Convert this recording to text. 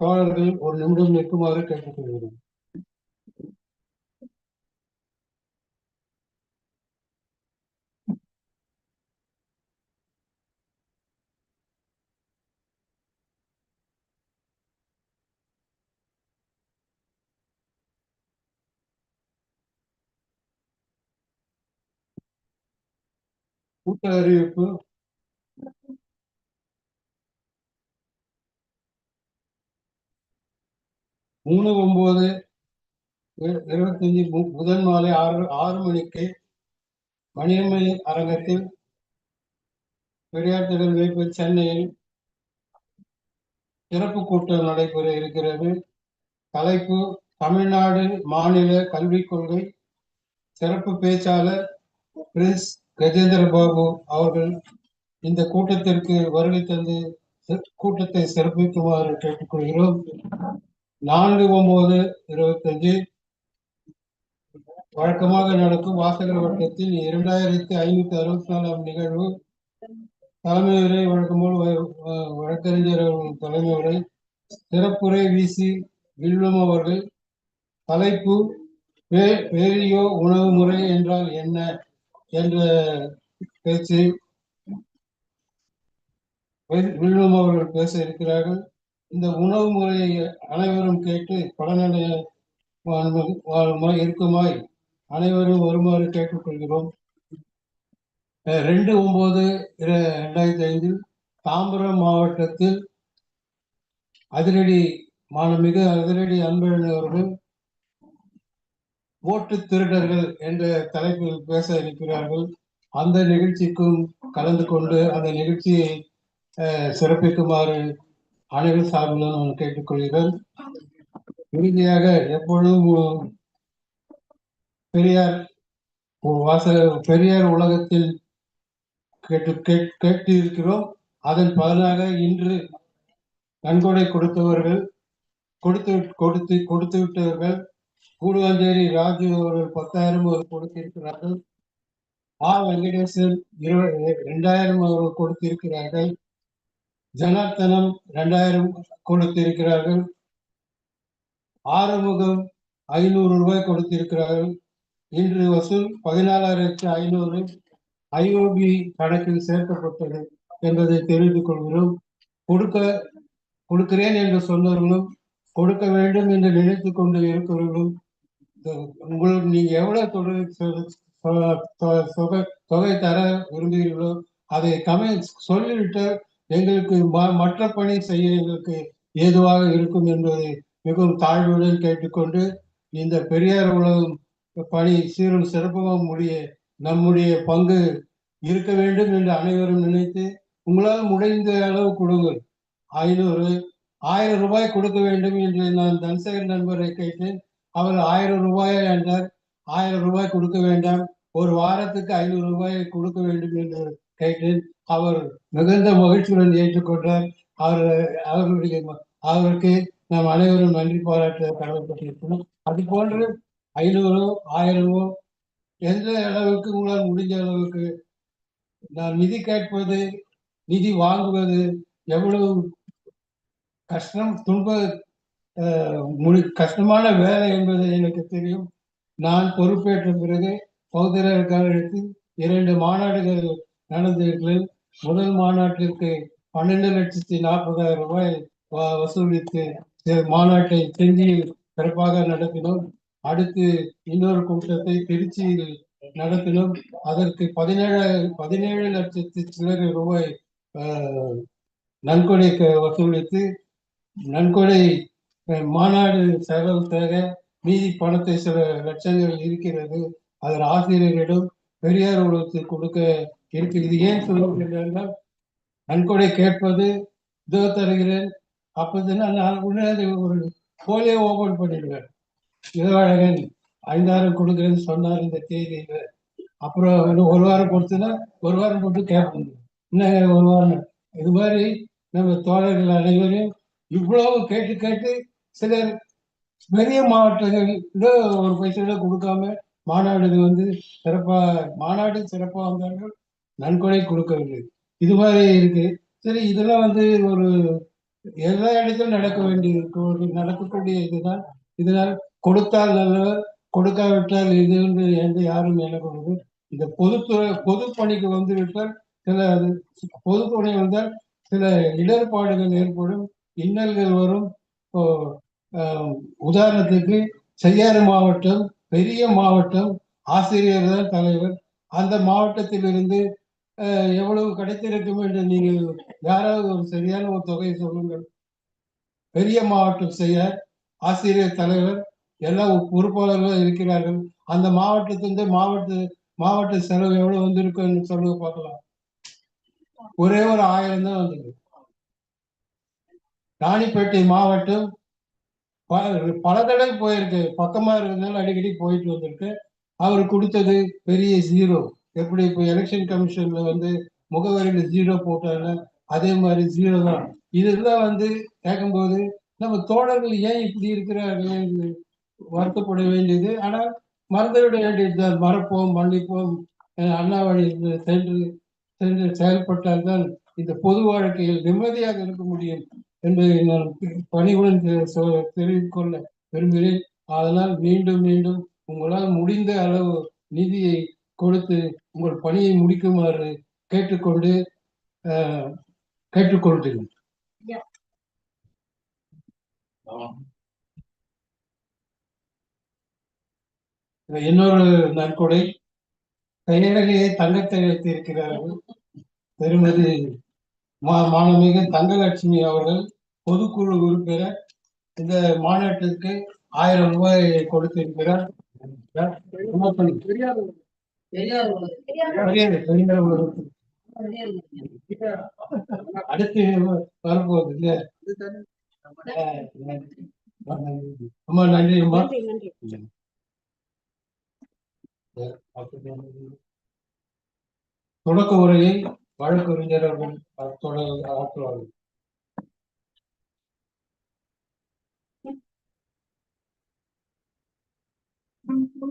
தோழர்கள் ஒரு நிமிடம் நிற்குமாறு கேட்டுக்கொள்கிறோம் கூட்ட அறிவிப்பு மூணு ஒன்பது இருபத்தஞ்சி இருபத்தஞ்சு மு- புதன் மாலை ஆறு ஆறு மணிக்கு மணியம்மை அரங்கத்தில் பெரியார் திடல் வைப்பு சென்னையில் சிறப்பு கூட்டம் நடைபெற இருக்கிறது. தலைப்பு தமிழ்நாடு மாநில கல்விக் கொள்கை. சிறப்பு பேச்சாளர் பிரின்ஸ் கஜேந்திர பாபு அவர்கள் இந்த கூட்டத்திற்கு வருகை தந்து கூட்டத்தை சிறப்பிக்குமாறு கேட்டுக்கொள்கிறோம். நான்கு ஒன்பது இருபத்தஞ்சு. வழக்கமாக நடக்கும் வாசகர் வட்டத்தில் இரண்டாயிரத்தி ஐநூத்தி அறுபத்தி நாலாம் நிகழ்வு. தலைமை உரை வழக்கம்போல் வழக்கறிஞர் தலைமை உரை. சிறப்புரை வீசி வில்வம் அவர்கள். தலைப்பு வே- உணவு முறை என்றால் என்ன? என்ற பேச்சு. வில்- வில்வம் அவர்கள் பேச இருக்கிறார்கள். இந்த உணவு முறையை அனைவரும் கேட்டு பலனடைய இருக்குமாய் அனைவரும் வருமாறு கேட்டுக்கொள்கிறோம். ரெண்டு ஒன்பது இர- ரெண்டாயிரத்தி ஐந்தில் தாம்பரம் மாவட்டத்தில் அதிரடி மாணமிகு அதிரடி அன்பழகன் அவர்கள் ஓட்டு திருடர்கள் என்ற தலைப்பில் பேச இருக்கிறார்கள். அந்த நிகழ்ச்சிக்கும் கலந்து கொண்டு அந்த நிகழ்ச்சியை சிறப்பிக்குமாறு அனைவர் சார்பில் நான் கேட்டுக்கொள்கிறேன் இறுதியாக எப்பொழுதும் பெரியார் வாசக பெரியார் உலகத்தில் கேட்டு கேட்- கேட்டு இருக்கிறோம் அதன் பதிலாக இன்று நன்கொடை கொடுத்தவர்கள் கொடுத்து கொடுத்து கொடுத்து விட்டவர்கள் கூடுவாஞ்சேரி ராஜு அவர்கள் பத்தாயிரம் அவர் கொடுத்திருக்கிறார்கள். ஆ வெங்கடேசன் இருபது ரெண்டாயிரம் அவர்கள் கொடுத்திருக்கிறார்கள். ஜனார்த்தனம் ரெண்டாயிரம் கொடுத்திருக்கிறார்கள். ஆறுமுகம் ஐநூறு ரூபாய் கொடுத்திருக்கிறார்கள். இன்று வசூல் பதினாலாயிரத்தி ஐநூறு. ஐஓபி கணக்கில் சேர்க்கப்பட்டது என்பதை தெரிந்து கொள்கிறோம். கொடுக்க கொடுக்கிறேன் என்று சொன்னவர்களும் கொடுக்க வேண்டும் என்று நினைத்துக் கொண்டு இருக்கிறவர்களும் உங்களுக்கு நீங்க எவ்வளவு தொகை தொகை தொகை தர விரும்புகிறீர்களோ அதை கமெ சொல்லிவிட்டு எங்களுக்கு ம- மற்ற பணி செய்ய எங்களுக்கு ஏதுவாக இருக்கும் என்பதை மிகவும் தாழ்வுடன் கேட்டுக்கொண்டு இந்த பெரியார் உலகம் பணி சீரும் சிறப்பாக முடிய நம்முடைய பங்கு இருக்க வேண்டும் என்று அனைவரும் நினைத்து உங்களால் முடிந்த அளவு கொடுங்கள். ஐநூறு ஆயிரம் ரூபாய் கொடுக்க வேண்டும் என்று நான் தனசேகர் நண்பரை கேட்டேன். அவர் ஆயிரம் ரூபாய் என்றார். ஆயிரம் ரூபாய் கொடுக்க வேண்டாம். ஒரு வாரத்துக்கு ஐநூறு ரூபாய் கொடுக்க வேண்டும் என்று கேட்டேன் அவர் மிகுந்த மகிழ்ச்சியுடன் ஏற்றுக்கொண்டார் அவர் அவர்களுடைய அவருக்கு நாம் அனைவரும் நன்றி பாராட்ட கடமைப்பட்டிருக்கிறோம் அது போன்று ஐநூறோ ஆயிரமோ எந்த அளவுக்கு உங்களால் முடிஞ்ச அளவுக்கு நான் நிதி கேட்பது நிதி வாங்குவது எவ்வளவு கஷ்டம் துன்ப அஹ், முடி கஷ்டமான வேலை என்பது எனக்கு தெரியும். நான் பொறுப்பேற்ற பிறகு பௌத்தரர் இரண்டு மாநாடுகள் நடந்தீர்கள் முதல் மாநாட்டிற்கு பன்னெண்டு லட்சத்தி நாற்பதாயிரம் ரூபாய் வ- வசூலித்து மாநாட்டை செஞ்சியில் சிறப்பாக நடத்தினோம். அடுத்து இன்னொரு கூட்டத்தை திருச்சியில் நடத்தினோம். அதற்கு பதினேழு பதினேழு லட்சத்தி சில்லறை ரூபாய் நன்கொடை க- வசூலித்து நன்கொடை மாநாடு செலவு தேவை மீதி பணத்தை சில லட்சங்கள் இருக்கிறது. அதன் ஆசிரியரிடம் பெரியார் உலகத்தில் கொடுக்க இருக்கிறது ஏன் சொல்லுகிறேன் என்றால் நன்கொடை கேட்பது இதோ தருகிறேன். அப்போதுன்னா நான் உடனே ஒரு போலியோ ஓபன் பண்ணிடுவேன். இதழகன் ஐந்தாயிரம் கொடுக்குறேன்னு சொன்னார் இந்த தேதியில. அப்புறம் இன்னும் ஒரு வாரம் கொடுத்தனா ஒரு வாரம் போட்டு கேட்போம் இன்னும் ஒரு வாரம்? இது மாதிரி நம்ம தோழர்கள் அனைவரையும் இவ்வளவு கேட்டு கேட்டு சிலர் பெரிய மாவட்டங்கள் ஒரு பைசா கொடுக்காம மாநாடு வந்து சிறப்பாக மாநாடு சிறப்பாக வந்தார்கள் நன்கொடை கொடுக்கவில்லை. இது மாதிரி இருக்கு. சரி இதெல்லாம் வந்து ஒரு எல்லா இடத்திலும் நடக்க வேண்டிய நடக்கக்கூடிய இதுதான். இதனால் கொடுத்தால் நல்லவர் கொடுக்காவிட்டால் இது என்று என்று யாரும் எண்ணக்கூடாது. இந்த பொதுத்துறை பொது பணிக்கு வந்து விட்டால் சில பொது பணி வந்தால் சில இடர்பாடுகள் ஏற்படும் இன்னல்கள் வரும். இப்போ உதாரணத்துக்கு செய்யாறு மாவட்டம் பெரிய மாவட்டம் ஆசிரியர் தான் தலைவர். அந்த மாவட்டத்திலிருந்து எவ்வளவு கிடைத்திருக்கும் என்று நீங்கள் யாராவது ஒரு சரியான ஒரு தொகையை சொல்லுங்கள். பெரிய மாவட்டம் செய்ய ஆசிரியர் தலைவர் எல்லா பொறுப்பாளர்களும் இருக்கிறார்கள். அந்த மாவட்டத்திலிருந்து மாவட்ட மாவட்ட செலவு எவ்வளவு வந்திருக்குன்னு சொல்லுங்க பார்க்கலாம். ஒரே ஒரு ஆயிரம் தான் வந்திருக்கு ராணிப்பேட்டை மாவட்டம் ப- பல தடவை போயிருக்கு. பக்கமா இருக்கிறதுனால அடிக்கடி போயிட்டு வந்திருக்கு. அவர் கொடுத்தது பெரிய ஜீரோ எப்படி இப்போ எலெக்ஷன் கமிஷன்ல வந்து முகவரியில ஜீரோ போட்டாங்க அதே மாதிரி ஜீரோ தான். இதெல்லாம் வந்து கேட்கும்போது நம்ம தோழர்கள் ஏன் இப்படி இருக்கிறார்கள் என்று வருத்தப்பட வேண்டியது. ஆனால் மறந்துவிட வேண்டியதுதான் மறப்போம் மன்னிப்போம். அண்ணா வழி சென்று சென்று செயல்பட்டால் தான் இந்த பொது வாழ்க்கையில் நிம்மதியாக இருக்க முடியும் என்பதை நான் பணிவுடன் தெ- விரும்புகிறேன். அதனால் மீண்டும் மீண்டும் உங்களால் முடிந்த அளவு நிதியை கொடுத்து உங்கள் பணியை முடிக்குமாறு கேட்டுக்கொண்டு கேட்டுக்கொள்கிறேன். இன்னொரு நன்கொடை. பெயரிலேயே தங்கத்தை வைத்திருக்கிறார்கள். திருமதி மா மாணவிக தங்கலட்சுமி அவர்கள் பொதுக்குழு உறுப்பினர். இந்த மாநாட்டிற்கு ஆயிரம் ரூபாய் கொடுத்திருக்கிறார். அடுத்து வரும்போது ரொம்ப நன்றி அம்மா. தொடக்க உரையை வழக்கறிஞர் அவர்கள் ஆற்றுவார்கள் Thank you.